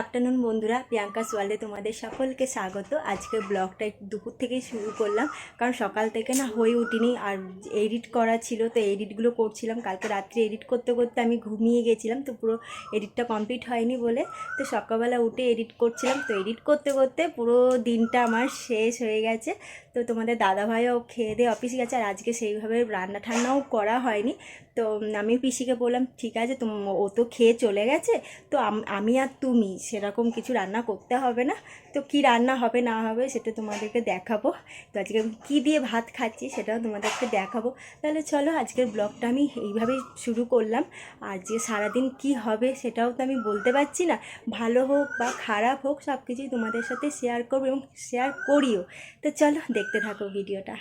Afternoon বন্ধুরা। প্রিয়াঙ্কা সোয়ালে তোমাদের সকলকে স্বাগত। আজকে ব্লগটা দুপুর থেকেই শুরু করলাম, কারণ সকাল থেকে না হয়ে উঠিনি। আর এডিট করা ছিল, তো এডিটগুলো করছিলাম। কালকে রাত্রে এডিট করতে করতে আমি ঘুমিয়ে গেছিলাম, তো পুরো এডিটটা কমপ্লিট হয়নি বলে। তো সকালবেলা উঠে এডিট করছিলাম। তো এডিট করতে করতে পুরো দিনটা আমার শেষ হয়ে গেছে। তো তোমাদের দাদাভাইও খেয়ে দিয়ে অফিসে গেছে। আর আজকে সেইভাবে রান্না ঠান্নাও করা হয়নি। তো আমি পিসিকে বললাম, ঠিক আছে, তো ও তো খেয়ে চলে গেছে। তো আমি আর তুমি সেরকম কিছু রান্না করতে হবে না। তো কি রান্না হবে না হবে সেটা তোমাদেরকে দেখাবো। তো আজকে আমি কী দিয়ে ভাত খাচ্ছি সেটাও তোমাদেরকে দেখাবো। তাহলে চলো আজকের ব্লগটা আমি এইভাবেই শুরু করলাম। আর যে সারাদিন কি হবে সেটাও তো আমি বলতে পারছি না। ভালো হোক বা খারাপ হোক সব কিছুই তোমাদের সাথে শেয়ার করব এবং শেয়ার করিও। তো চলো দেখতে থাকো ভিডিওটা।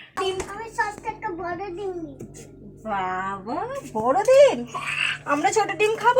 আমি সবটা একটা বড় ডিম নিচ্ছি। বাবা বড় ডিম? আমরা ছোট ডিম খাব?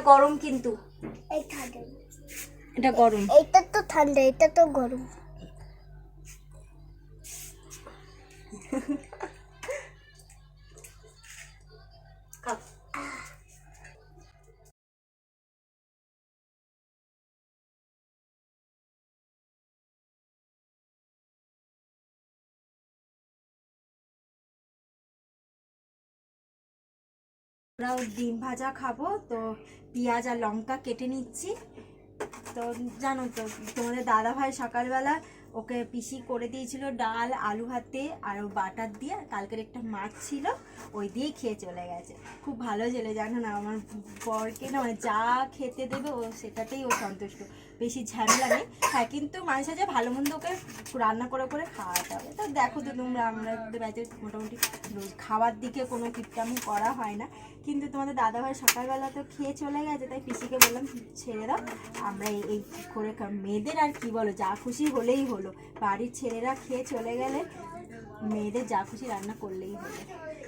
গরম কিন্তু। এই ঠান্ডা। এটা গরম। এটা তো ঠান্ডা এটা তো গরম। আমরাও ডিম ভাজা খাব। তো পেঁয়াজ আর লঙ্কা কেটে নিচ্ছি। তো জানো তো, তোমাদের দাদা ভাই সকালবেলা ওকে পিসি করে দিয়েছিল ডাল, আলু ভাতে আর বাটার দিয়ে। কালকের একটা মাছ ছিল, ওই দিয়েই খেয়ে চলে গেছে। খুব ভালো ছেলে, জানো না? আমার বরকে না মানে যা খেতে দেবে ও সেটাতেই ও সন্তুষ্ট। বেশি ঝামেলা নেই। হ্যাঁ কিন্তু মাঝে সাঝে ভালো মন্দ ওকে রান্না করে করে খাওয়াতে হবে। তো দেখো তো তোমরা, আমরা বাড়িতে মোটামুটি খাওয়ার দিকে কোনো কিপটামি করা হয় না। কিন্তু তোমাদের দাদাভাই সকালবেলা তো খেয়ে চলে গেছে, তাই পিসিকে বললাম, ছেড়ে দাও, আমরা এই করে মেয়েদের আর কি বলো, যা খুশি হলেই হলো। বাড়ির ছেলেরা খেয়ে চলে গেলে মেয়েদের যা খুশি রান্না করলেই হলো।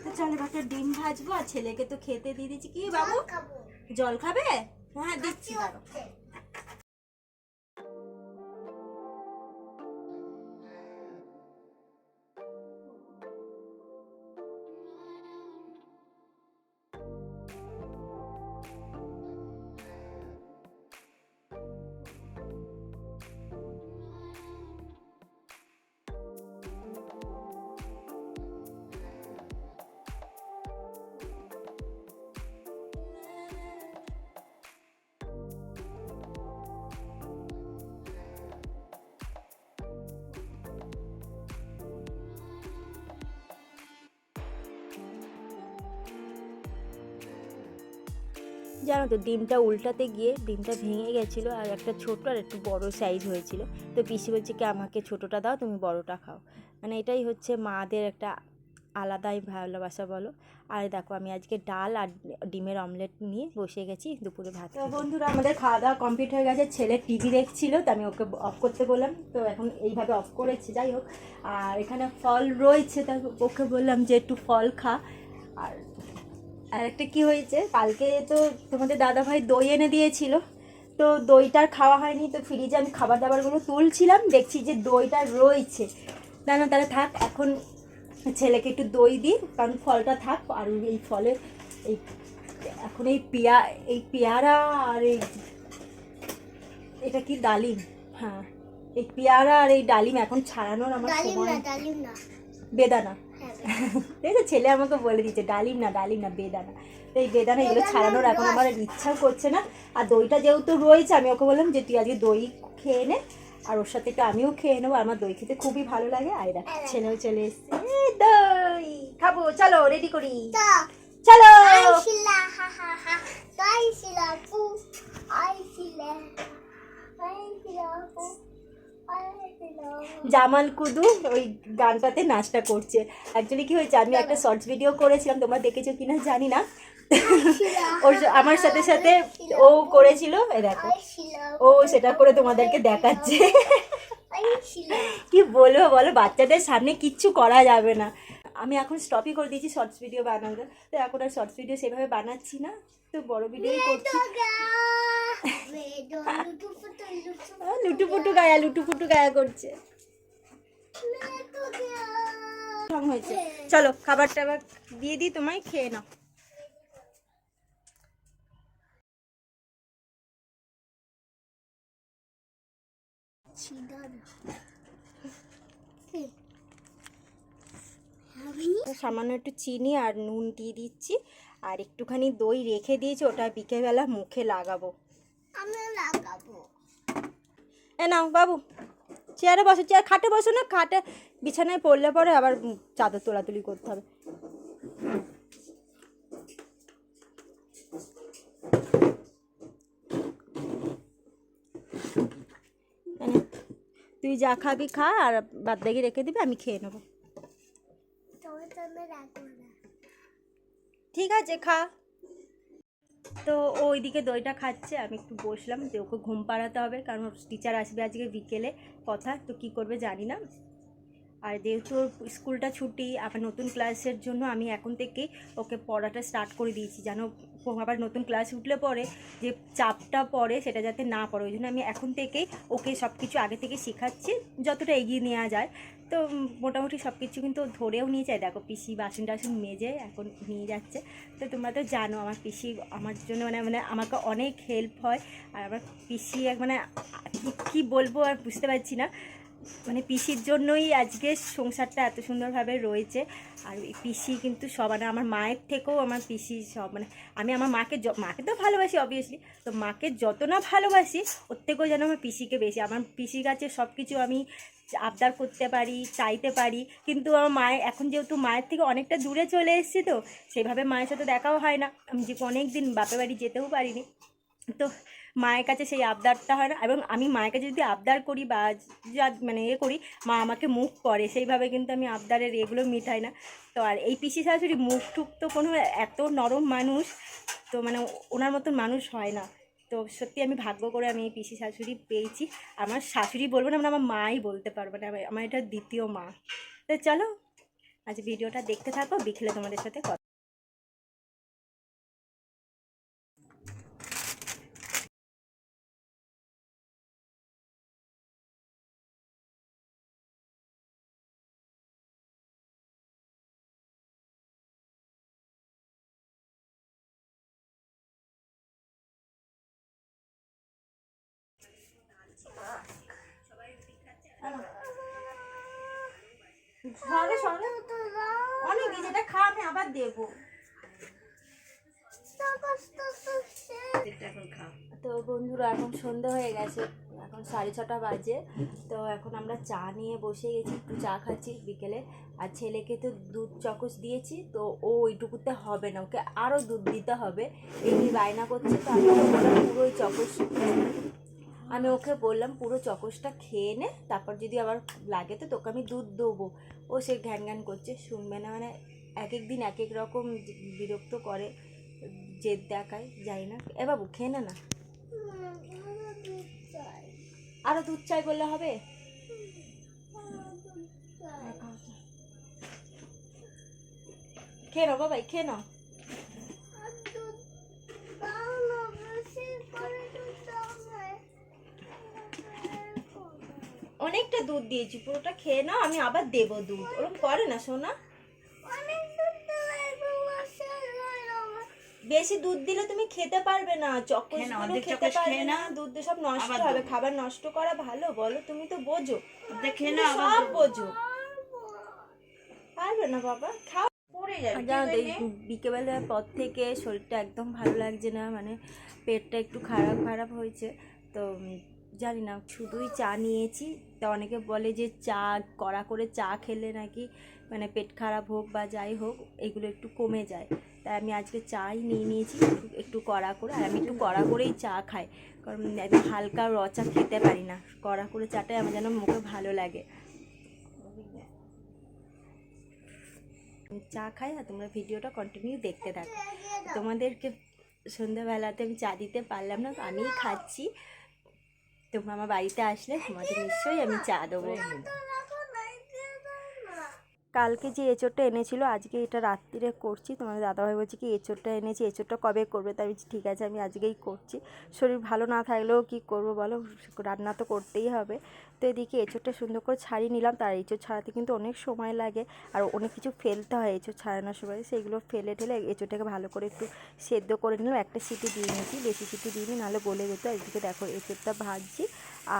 তো চলো একটা ডিম ভাজবো, আর ছেলেকে তো খেতে দিয়ে দিচ্ছি। কি বাবু? জল খাবে? হ্যাঁ দিচ্ছি দাঁড়ো জানো তো ডিমটা উল্টাতে গিয়ে ডিমটা ভেঙে গেছিল আর একটা ছোট আর একটু বড় সাইজ হয়েছিল। তো পিসি বলছে কি আমাকে ছোটোটা দাও তুমি বড়টা খাও। মানে এটাই হচ্ছে মাদের একটা আলাদাই ভালোবাসা বলো। আর দেখো আমি আজকে ডাল আর ডিমের অমলেট নিয়ে বসে গেছি দুপুরে ভাত তো বন্ধুরা আমাদের খাওয়া দাওয়া কমপ্লিট হয়ে গেছে। ছেলে টিভি দেখছিল তো আমি ওকে অফ করতে বললাম। তো এখন এইভাবে অফ করেছি যাই হোক। আর এখানে ফল রয়েছে তাই ওকে বললাম যে একটু ফল খা। আর আর একটা কি হয়েছে? কালকে তো তোমাদের দাদা ভাই দই এনে দিয়েছিল। তো দইটার খাওয়া হয়নি তো ফ্রিজে আমি খাবার দাবারগুলো তুলছিলাম দেখছি যে দইটা রয়েছে। না না তাহলে থাক এখন ছেলেকে একটু দই দিই কারণ ফলটা থাক আর এই ফলে এই এখন এই পেয়া এই পেয়ারা আর এই এটা কি ডালিম? হ্যাঁ এই পেয়ারা আর এই ডালিম এখন ছাড়ানোর আমার সময় ডালিম না। বেদানা। হ্যাঁ এই যে ছেলে আমাকে বলে দিচ্ছে ডালিম না ডালিম না বেদানা তো এই বেদানা এগুলো ছাড়ানোর এখন আমার আর ইচ্ছাও করছে না। আর দইটা যেহেতু রয়েছে আমি ওকে বললাম যে তুই আজকে দই খেয়ে নে আর ওর সাথে একটু আমিও খেয়ে নেব। আমার দই খেতে খুবই ভালো লাগে। আর এরা ছেলেও চলে এসছে। দই খাব চলো রেডি করি। চলো। আইছিলা হা হা হা। তো আইছিলা পু আইছিলা আইছিলা পু। জামাল কুদু ওই গানটাতে নাচটা করছে। অ্যাকচুয়ালি কি হয়েছে আমি একটা শর্টস ভিডিও করেছিলাম তোমরা দেখেছ কিনা জানি না। ওর আমার সাথে সাথে ও করেছিল এ দেখো ও সেটা করে তোমাদেরকে দেখাচ্ছে। কি বলব বলো বাচ্চাদের সামনে কিচ্ছু করা যাবে না। আমি এখন স্টপই করে দিয়েছি শর্টস ভিডিও বানাতে তো এখন আর শর্টস ভিডিও সেভাবে বানাচ্ছি না। তো বড় ভিডিও করছি। লুটুপুটু গায়া লুটুপুটু গায়া করছে। হয়েছে। চলো খাবার টাবার দিয়ে দিই তোমায় খেয়ে নাও। সামান্য একটু চিনি আর নুন দিয়ে দিচ্ছি। আর একটুখানি দই রেখে দিয়েছি ওটা বিকেলবেলা মুখে লাগাবো। লাগাবো। এ নাও বাবু চেয়ারে বসো চেয়ার খাটে বসো না খাটে বিছানায় পড়লে পরে আবার চাদর তোলাতুলি করতে হবে। তুই যা খাবি খা আর বাদ রেখে দিবি আমি খেয়ে নেব। ঠিক আছে, খা। তো ও ওইদিকে দইটা খাচ্ছে, আমি একটু বসলাম যে ওকে ঘুম পাড়াতে হবে, কারণ টিচার আসবে আজকে বিকেলে কথা, তো কি করবে জানি না। আর যেহেতু স্কুলটা ছুটি, আবার নতুন ক্লাসের জন্য আমি এখন থেকেই ওকে পড়াটা স্টার্ট করে দিয়েছি, যেন আবার নতুন ক্লাস উঠলে পরে যে চাপটা পড়ে সেটা যাতে না পড়ে, ওই জন্য আমি এখন থেকেই ওকে সব কিছু আগে থেকে শেখাচ্ছি, যতটা এগিয়ে নেওয়া যায়। তো মোটামুটি সব কিছু কিন্তু ধরেও নিয়ে যায়। দেখো পিসি বাসন টাসন মেজে এখন নিয়ে যাচ্ছে। তো তোমরা তো জানো আমার পিসি আমার জন্য মানে মানে আমাকে অনেক হেল্প হয়। আর আমার পিসি এক মানে কী বলব আর বুঝতে পারছি না। মানে পিসির জন্যই আজকে সংসারটা এত সুন্দরভাবে রয়েছে। আর পিসি কিন্তু সব মানে আমার মায়ের থেকেও আমার পিসি সব মানে আমি আমার মাকে মাকে তো ভালোবাসি অবভিয়াসলি তো মাকে যত না ভালোবাসি, ওর থেকেও যেন আমার পিসিকে বেশি, আমার পিসির কাছে সব কিছু আমি আবদার করতে পারি, চাইতে পারি, কিন্তু আমার মায়ের, এখন যেহেতু মায়ের থেকে অনেকটা দূরে চলে এসেছি তো, সেভাবে মায়ের সাথে দেখাও হয় না। আমি যে অনেক দিন বাপের বাড়ি যেতেও পারিনি। তো মায়ের কাছে সেই আবদারটা হয় না। এবং আমি মায়ের কাছে যদি আবদার করি বা যা মানে এ করি, মা আমাকে মুখ করে। সেইভাবে কিন্তু আমি আবদারের এগুলো মিটাই না। তো আর এই পিসি শাশুড়ি মুখ টুক তো কোনো এত নরম মানুষ, তো মানে ওনার মতন মানুষ হয় না। তো সত্যি আমি ভাগ্য করে আমি এই পিসি শাশুড়ি পেয়েছি। আমার শাশুড়ি বলব না মানে আমার মাই বলতে পারব না। আমার- এটা দ্বিতীয় মা। তো চলো, আজ ভিডিওটা দেখতে থাকো। বিকেলে তোমাদের সাথে সঙ্গে সঙ্গে অনেক যেটা খা, আমি আবার দেবো। তো বন্ধুরা, এখন সন্ধে হয়ে গেছে, এখন সাড়ে ছটা বাজে, তো এখন আমরা চা নিয়ে বসে গেছি, একটু চা খাচ্ছি বিকেলে, আর ছেলেকে তো দুধ চকস দিয়েছি, তো ও ওইটুকুতে হবে না, ওকে আরও দুধ দিতে হবে, এই বায়না করছে, তো আমি ওকে বললাম পুরো ওই চকস আমি ওকে বললাম, পুরো চকসটা খেয়ে নে, তারপর যদি আবার লাগে তো তোকে আমি দুধ দেবো। ও সে ঘ্যান ঘ্যান করছে, শুনবে না মানে এক এক দিন এক এক রকম বিরক্ত করে, জেদ দেখায়, যাই না। এ বাবু, খেয়ে নে না। আরও দুধ চাই বললে হবে? খেয়ে নাও বাবাই, খেয়ে নাও। অনেকটা দুধ দিয়েছি পুরোটা খেয়ে নাও আমি আবার দেবো দুধ। ওরকম করে না সোনা? বেশি দুধ দিলে তুমি খেতে পারবে না অর্ধেক খেতে পারবে না দুধ সব নষ্ট হবে খাবার নষ্ট করা ভালো বলো তুমি তো বোঝো। সব বোঝো। পারবে না বাবা খাও। পড়ে জানো তো বিকেবেলার পর থেকে শরীরটা একদম ভালো লাগছে না মানে পেটটা একটু খারাপ খারাপ হয়েছে তো জানি না, শুধুই চা নিয়েছি। তা অনেকে বলে যে চা, কড়া করে চা খেলে নাকি মানে পেট খারাপ হোক বা যাই হোক, এগুলো একটু কমে যায়। তাই আমি আজকে চাই নিয়ে নিয়েছি, একটু- কড়া করে, আর আমি একটু কড়া করেই চা খাই। কারণ একদম হালকা র চা খেতে পারি না। কড়া করে চাটাই আমার যেন মুখে ভালো লাগে। চা খাই আর তোমরা ভিডিওটা কন্টিনিউ দেখতে থাকো। তোমাদেরকে সন্ধ্যাবেলাতে আমি চা দিতে পারলাম না আমিই খাচ্ছি। তোমরা আমার বাড়িতে আসলে তোমাদের নিশ্চয়ই আমি চা দেবো। কালকে যে এঁচোড়টা এনেছিল আজকে এটা রাত্রিরে করছি। তোমাদের দাদাভাই বলছে কি এঁচোড়টা এনেছি এঁচোড়টা কবে করবে? তাই বলছি, ঠিক আছে আমি আজকেই করছি। শরীর ভালো না থাকলেও কি করব বলো? রান্না তো করতেই হবে। তো এদিকে এঁচোড়টা সুন্দর করে ছাড়িয়ে নিলাম। তার এঁচোড় ছাড়াতে কিন্তু অনেক সময় লাগে। আর অনেক কিছু ফেলতে হয় এঁচোড় ছাড়ানোর সময়। সেইগুলো ফেলে ঠেলে এঁচোড়টাকে ভালো করে একটু সেদ্ধ করে নিলাম। একটা সিটি দিয়ে নিয়েছি। বেশি সিটি দিইনি নাহলে গলে যেত। এদিকে দেখো এঁচোড়টা ভাজছি।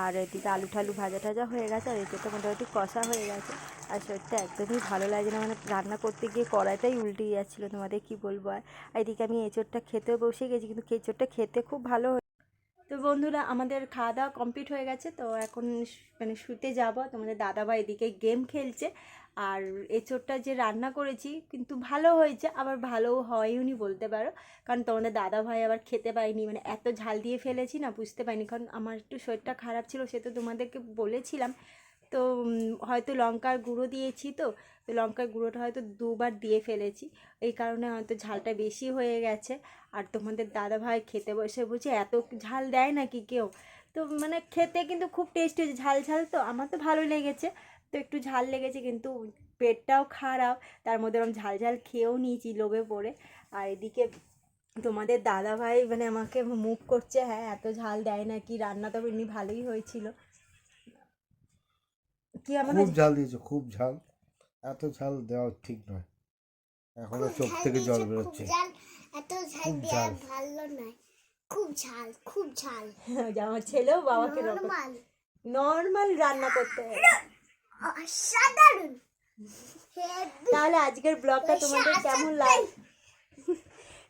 আর এদিকে আলু ঠালু ভাজা টাজা হয়ে গেছে, আর এঁচোড়টা মোটামুটি কষা হয়ে গেছে। আর শরীরটা একদমই ভালো লাগে না মানে রান্না করতে গিয়ে কড়াইটাই উল্টে যাচ্ছিল তোমাদের কি বলব আর এদিকে আমি এঁচোড়টা খেতেও বসে গেছি, কিন্তু এঁচোড়টা খেতে খুব ভালো তো বন্ধুরা, আমাদের খাওয়া দাওয়া কমপ্লিট হয়ে গেছে। তো এখন মানে শুতে যাব। তোমাদের দাদা দাদাভাই এদিকে গেম খেলছে। আর এঁচোড়টা যে রান্না করেছি, কিন্তু ভালো হয়েছে, আবার ভালো হয়নি বলতে পারো। কারণ তোমাদের দাদা ভাই আবার খেতে পাইনি মানে এত ঝাল দিয়ে ফেলেছি না, বুঝতে পারিনি। কারণ আমার একটু শরীরটা খারাপ ছিল, সে তো তোমাদেরকে বলেছিলাম। তো হয়তো লঙ্কার গুঁড়ো দিয়েছি তো। তো লঙ্কার গুঁড়োটা হয়তো দুবার দিয়ে ফেলেছি। এই কারণে হয়তো ঝালটা বেশি হয়ে গেছে। আর তোমাদের দাদা ভাই খেতে বসে বলছে এত ঝাল দেয় নাকি কেউ? তো মানে খেতে কিন্তু খুব টেস্টি হয়েছে ঝাল ঝাল তো আমার তো ভালো লেগেছে। তো একটু ঝাল লেগেছে কিন্তু পেটটাও খারাপ তার মধ্যে আমি ঝাল ঝাল খেয়েও নিয়েছি লোভে পড়ে। আর এদিকে তোমাদের দাদা ভাই মানে আমাকে মুখ করছে হ্যাঁ এত ঝাল দেয় নাকি? রান্না তো এমনি ভালোই হয়েছিল। কি আমার খুব ঝাল দিয়েছে খুব ঝাল। এত ঝাল দেওয়া ঠিক নয়। এখনও চোখ থেকে জল বেরোচ্ছে। এত ঝাল খুব দেওয়া ঝাল। ভালো নয়। খুব ঝাল খুব ঝাল। আমার ছেলেও বাবাকে নরমাল। নর্মাল রান্না করতে অসাধারণ। তাহলে আজকের ব্লগটা তোমাদের কেমন লাগ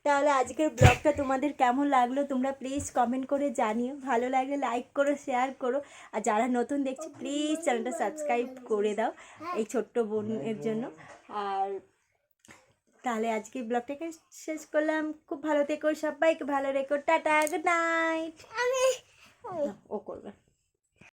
তাহলে আজকের ব্লগটা তোমাদের কেমন লাগল তোমরা প্লিজ কমেন্ট করে জানিও। ভালো লাগলে লাইক করো শেয়ার করো। আর যারা নতুন দেখছ প্লিজ চ্যানেলটা সাবস্ক্রাইব করে দাও এই ছোট্ট বোনের জন্য। আর তাহলে আজকে ব্লগটাকে শেষ করলাম। খুব ভালো থেকো সবাইকে ভালো রেখো। টাটা গুড নাইট আমি ও করবে।